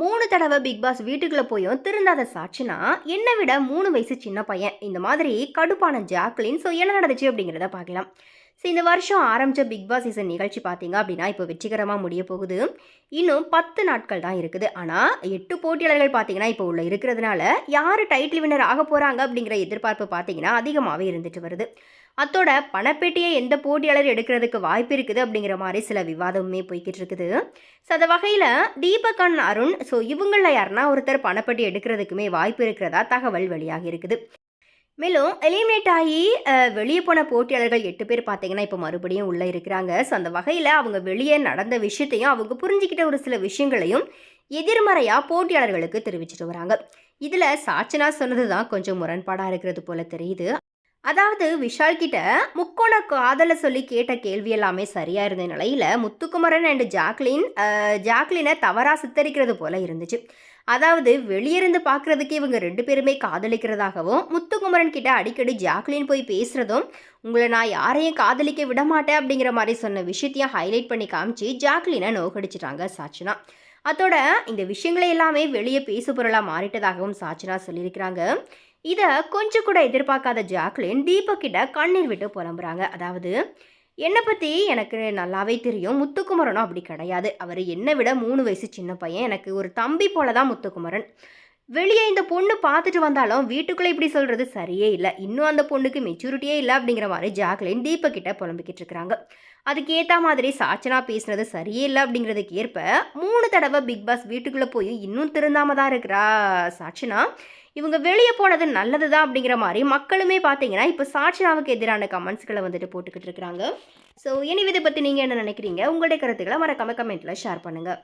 மூணு தடவை big pass வீட்டுக்குள்ள போயும் திருந்தாத சாட்சினா என்னை விட மூணு வயசு சின்ன பையன். இந்த மாதிரி கடுப்பான ஜாக்லின் ஸோ என்ன நடந்துச்சு அப்படிங்கிறத பார்க்கலாம். ஸோ இந்த வருஷம் ஆரம்பித்த பிக் பாஸ் சீசன் நிகழ்ச்சி பார்த்தீங்க அப்படின்னா இப்போ வெற்றிகரமாக முடிய போகுது. இன்னும் பத்து நாட்கள் தான் இருக்குது. ஆனால் எட்டு போட்டியாளர்கள் பார்த்தீங்கன்னா இப்போ உள்ள இருக்கிறதுனால யார் டைட்டில் வின்னர் ஆக போகிறாங்க அப்படிங்கிற எதிர்பார்ப்பு பார்த்தீங்கன்னா அதிகமாகவே இருந்துட்டு வருது. அத்தோட பணப்பேட்டியை எந்த போட்டியாளர் எடுக்கிறதுக்கு வாய்ப்பு இருக்குது அப்படிங்கிற மாதிரி சில விவாதமுமே போய்கிட்டு இருக்குது ஸோ அந்த வகையில் தீபக் அண்ட் அருண் ஸோ இவங்களில் யாருன்னா ஒருத்தர் பணப்பேட்டி எடுக்கிறதுக்குமே வாய்ப்பு இருக்கிறதா தகவல் வெளியாகி இருக்குது. மேலும் எலிமினேட் ஆகி வெளியே போன போட்டியாளர்கள் எட்டு பேர் பார்த்தீங்கன்னா இப்போ மறுபடியும் உள்ளே இருக்கிறாங்க. ஸோ அந்த வகையில் அவங்க வெளியே நடந்த விஷயத்தையும் அவங்க புரிஞ்சுக்கிட்ட ஒரு சில விஷயங்களையும் எதிர்மறையாக போட்டியாளர்களுக்கு தெரிவிச்சிட்டு வராங்க. இதில் சாட்சனா சொன்னது தான் கொஞ்சம் முரண்பாடாக இருக்கிறது போல தெரியுது. அதாவது விஷால் கிட்ட முக்கோண காதலை சொல்லி கேட்ட கேள்வி எல்லாமே சரியா இருந்த நிலையில முத்துக்குமரன் அண்ட் ஜாக்லின் ஜாக்லினை தவறா சித்தரிக்கிறது போல இருந்துச்சு. அதாவது வெளியிருந்து பார்க்கறதுக்கு இவங்க ரெண்டு பேருமே காதலிக்கிறதாகவும் முத்துக்குமரன் கிட்ட அடிக்கடி ஜாக்லின் போய் பேசுறதும் உங்களை நான் யாரையும் காதலிக்க விட மாட்டேன் அப்படிங்கிற மாதிரி சொன்ன விஷயத்தையும் ஹைலைட் பண்ணி காமிச்சு ஜாக்லினை நோக்கடிச்சிட்டாங்க சாச்சினா அதோட இந்த விஷயங்களை எல்லாமே வெளியே பேசு பொருளாக மாறிட்டதாகவும் சாச்சினா சொல்லியிருக்கிறாங்க. இதை கொஞ்சம் கூட எதிர்பார்க்காத ஜாக்லின் தீபக்கிட்ட கண்ணீர் விட்டு புலம்புறாங்க. அதாவது என்னை பற்றி எனக்கு நல்லாவே தெரியும். முத்துக்குமரனும் அப்படி கிடையாது. அவர் என்னை விட மூணு வயசு சின்ன பையன். எனக்கு ஒரு தம்பி போல தான் முத்துக்குமரன். வெளியே இந்த பொண்ணு பார்த்துட்டு வந்தாலும் வீட்டுக்குள்ளே இப்படி சொல்கிறது சரியே இல்லை. இன்னும் அந்த பொண்ணுக்கு மெச்சூரிட்டியே இல்லை அப்படிங்கிற மாதிரி ஜாக்லின் தீபக்கிட்ட புலம்பிக்கிட்டு இருக்கிறாங்க. அதுக்கேற்ற மாதிரி சாச்சனா பேசுனது சரியே இல்லை அப்படிங்கிறதுக்கு ஏற்ப மூணு தடவை பிக் பாஸ் வீட்டுக்குள்ளே போய் இன்னும் திருந்தாம தான் இருக்கிறா சாட்சனா இவங்க வெளியே போனது நல்லது தான் அப்படிங்கிற மாதிரி மக்களுமே பார்த்தீங்கன்னா இப்போ சாட்சினாவுக்கு எதிரான கமெண்ட்ஸ்களை வந்துட்டு போட்டுக்கிட்டு இருக்கிறாங்க. ஸோ இனி இதை பற்றி நீங்கள் என்ன நினைக்கிறீங்க? உங்களுடைய கருத்துக்களை மறக்காம கமெண்ட்டில் ஷேர் பண்ணுங்கள்